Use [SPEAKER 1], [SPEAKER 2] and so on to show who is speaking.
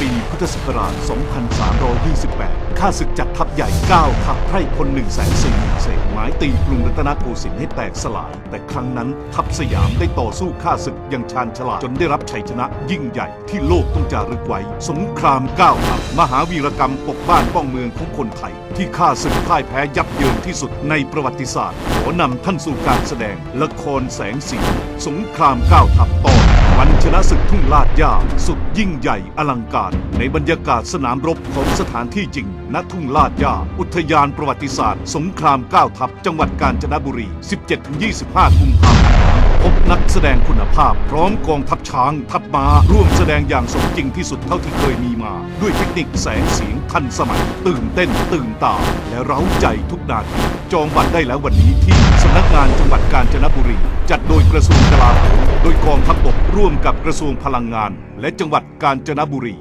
[SPEAKER 1] ปีพุทธศักราช 2328 ข้าศึกจัดทัพใหญ่ 9 ทัพไพร่พล1 4 0 0 0เศษหมายตีกรุงรัตนโกสินทร์ให้แตกสลาย แต่ครั้งนั้นทัพสยามได้ต่อสู้ข้าศึกอย่างชาญฉลาดจนได้รับชัยชนะยิ่งใหญ่ที่โลกต้องจารึกไว้ สงคราม9ทัพมหาวีรกรรมปกบ้านป้องเมืองของคนไทย ที่ข้าศึกพ่ายแพ้ยับเยินที่สุดในประวัติศาสตร์ ขอนำท่านสู่การแสดงละครแสงสีสงคราม9ทัพตอน วันชนะศึกทุ่งลาดย่าสุดยิ่งใหญ่อลังการ ในบรรยากาศสนามรบของสถานที่จริง ณทุ่งลาดย่าอุทยานประวัติศาสตร์ สงคราม9ทัพจังหวัดกาญจนบุรี 17-25 กุมภาพันธ์พบนักแสดงคุณภาพ พร้อมกองทัพช้าง ทัพม้า ร่วมแสดงอย่างสมจริงที่สุดเท่าที่เคยมีมา ด้วยเทคนิคแสงเสียงทันสมัย ตื่นเต้นตื่นตา และเร้าใจทุกนาที จองบัตรได้แล้ววันนี้ที่สำนักงานจังหวัดกาญจนบุรี จัดโดยกระทรวงกลาโหม โดยกองทัพบกร่วมกับกระทรวงพลังงาน และจังหวัดกาญจนบุรี